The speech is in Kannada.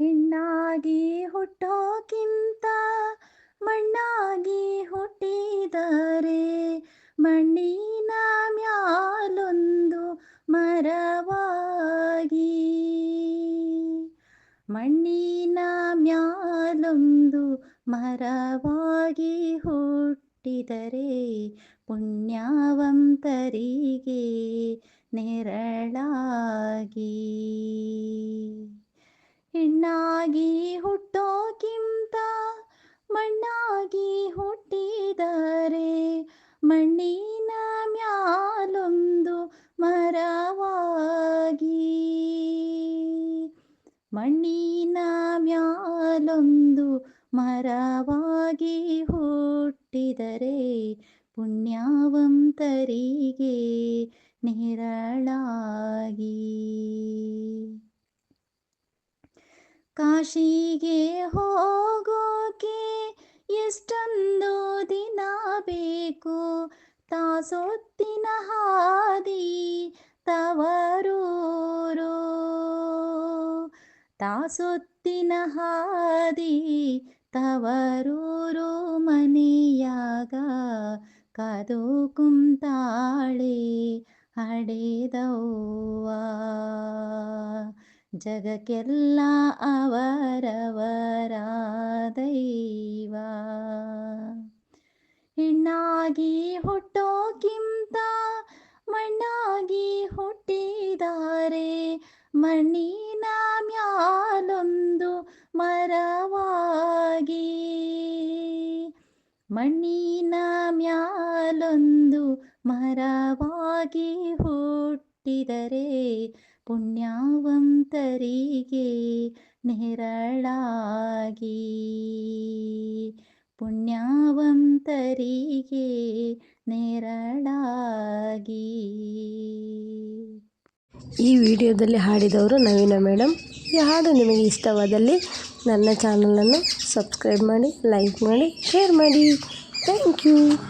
ಹೆಣ್ಣಾಗಿ ಹುಟ್ಟೋಕ್ಕಿಂತ ಮಣ್ಣಾಗಿ ಹುಟ್ಟಿದರೆ ಮಣ್ಣಿನ ಮ್ಯಾಲೊಂದು ಮರವಾಗಿ ಮಣ್ಣಿನ ಮ್ಯಾಲೊಂದು ಮರವಾಗಿ ಹುಟ್ಟಿದರೆ ಪುಣ್ಯವಂತರಿಗೆ ನೆರಳಾಗಿ. ಹೆಣ್ಣಾಗಿ ಹುಟ್ಟೋಕ್ಕಿಂತ ಮಣ್ಣಾಗಿ ಹುಟ್ಟಿದರೆ ಮಣ್ಣಿನ ಮ್ಯಾಲೊಂದು ಮರವಾಗಿ. ಮಣ್ಣಿನ ಮ್ಯಾಲೊಂದು ಮರವಾಗಿ ಹುಟ್ಟಿದರೆ ಪುಣ್ಯಾವಂತರಿಗೆ ನೆರಳಾಗಿ. ಕಾಶಿಗೆ ಹೋಗೋಕೆ ಎಷ್ಟೊಂದು ದಿನ ಬೇಕು? ತಾಸೊತ್ತಿನ ಹಾದಿ ತವರೂರು. ತಾಸೊತ್ತಿನ ಹಾದಿ ತವರೂರು ಮನೆಯಾಗ ಕದು ಕುಂತಾಳೆ ಹಡೆದವ್ವ ಜಗಕ್ಕೆಲ್ಲ ಅವರವರ ದೈವ ಹೆಣ್ಣಾಗಿ ಹುಟ್ಟೋಕ್ಕಿಂತ ಮಣ್ಣಾಗಿ ಹುಟ್ಟಿದಾರೆ. ಮಣ್ಣಿನ ಮ್ಯಾಲೊಂದು ಮರವಾಗಿ. ಮಣ್ಣಿನ ಮ್ಯಾಲೊಂದು ಮರವಾಗಿ ಹುಟ್ಟಿದರೆ ಪುಣ್ಯವಂತರಿಗೆ ನೆರಳಾಗಿ. ಪುಣ್ಯಾವಂತರಿಗೆ ನೆರಳಾಗಿ. ಈ ವಿಡಿಯೋದಲ್ಲಿ ಹಾಡಿದವರು ನವೀನ ಮೇಡಮ್ ಈ ಹಾಡು ನಿಮಗೆ ಇಷ್ಟವಾದಲ್ಲಿ ನನ್ನ ಚಾನಲನ್ನು ಸಬ್ಸ್ಕ್ರೈಬ್ ಮಾಡಿ, ಲೈಕ್ ಮಾಡಿ, ಶೇರ್ ಮಾಡಿ. Thank you.